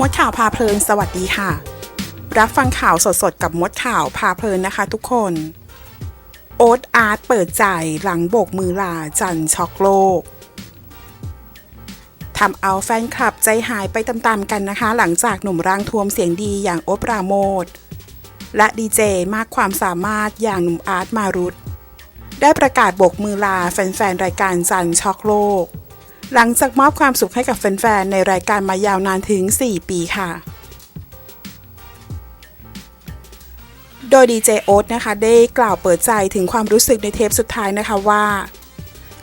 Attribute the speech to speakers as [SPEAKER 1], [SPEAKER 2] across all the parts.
[SPEAKER 1] มดข่าวพาเพลินสวัสดีค่ะ รับฟังข่าวสดๆ กับมดข่าวพาเพลินนะคะทุกคน โอ๊ตอาร์ตเปิดใจหลังโบกมือลาจันช็อกโลกทำเอาแฟนคลับใจหายไปตามๆกันนะคะ หลังจากหนุ่มร่างทวมเสียงดีอย่างโอปราโมดและดีเจมากความสามารถอย่างหนุ่มอาร์ตมารุตได้ประกาศโบกมือลาแฟนๆรายการจันช็อกโลก หลังจากมอบความสุขให้กับแฟนๆ ในรายการมายาวนานถึง 4 ปีค่ะ โดยดีเจโอ๊ตนะคะ ได้กล่าวเปิดใจถึงความรู้สึกในเทปสุดท้ายนะคะว่า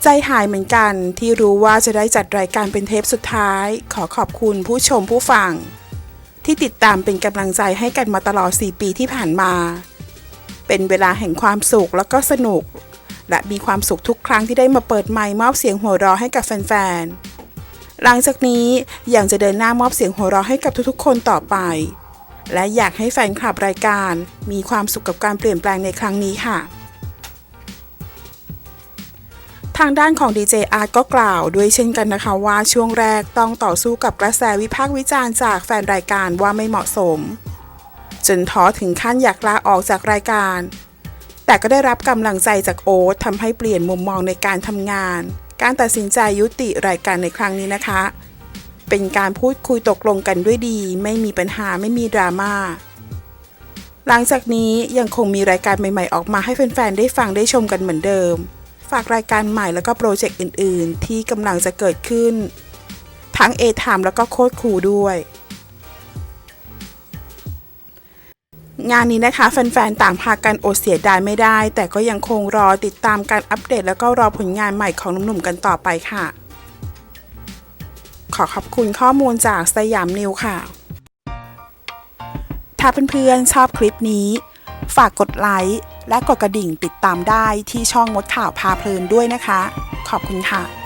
[SPEAKER 1] ใจหายเหมือนกันที่รู้ว่าจะได้จัดรายการเป็นเทปสุดท้าย ขอขอบคุณผู้ชมผู้ฟัง ที่ติดตามเป็นกำลังใจให้กันมาตลอด 4 ปีที่ผ่านมา เป็นเวลาแห่งความสุขแล้วก็สนุก และมีความสุขทุกครั้งที่ได้มาเปิดไมค์มอบเสียงหัวเราะให้กับแฟนๆ หลังจากนี้ยังจะเดินหน้ามอบเสียงหัวเราะให้กับทุกๆ คนต่อไป และอยากให้แฟนคลับรายการ มีความสุขกับการเปลี่ยนแปลงในครั้งนี้ค่ะ ทางด้านของดีเจอาร์ตก็กล่าวด้วยเช่นกันนะคะว่าช่วงแรกต้องต่อสู้กับกระแสวิพากษ์วิจารณ์จากแฟนรายการว่าไม่เหมาะสม จนท้อถึงขั้นอยากลาออกจากรายการ แต่ก็ได้รับกำลังใจจากโอ๊ตทำให้เปลี่ยนมุมมองในการทำงาน การตัดสินใจยุติรายการในครั้งนี้นะคะ เป็นการพูดคุยตกลงกันด้วยดี ไม่มีปัญหาไม่มีดราม่าหลังจากนี้ยังคงมีรายการใหม่ๆออกมาให้แฟนๆได้ฟังได้ชมกันเหมือนเดิม ฝากรายการใหม่แล้วก็โปรเจกต์อื่นๆ ที่กำลังจะเกิดขึ้น ทั้งเอทามแล้วก็โคตรครูด้วย งานนี้นะคะแฟนๆ ต่างพากันอดเสียดายไม่ได้ แต่ก็ยังคงรอติดตามการอัปเดต แล้วก็รอผลงานใหม่ของหนุ่มๆ กันต่อไปค่ะ ขอขอบคุณข้อมูลจากสยามนิวค่ะ ถ้าเพื่อนๆ ชอบคลิปนี้ ฝากกดไลค์และกดกระดิ่งติดตามได้ที่ช่องมดข่าวพาเพลินด้วยนะคะ ขอบคุณค่ะ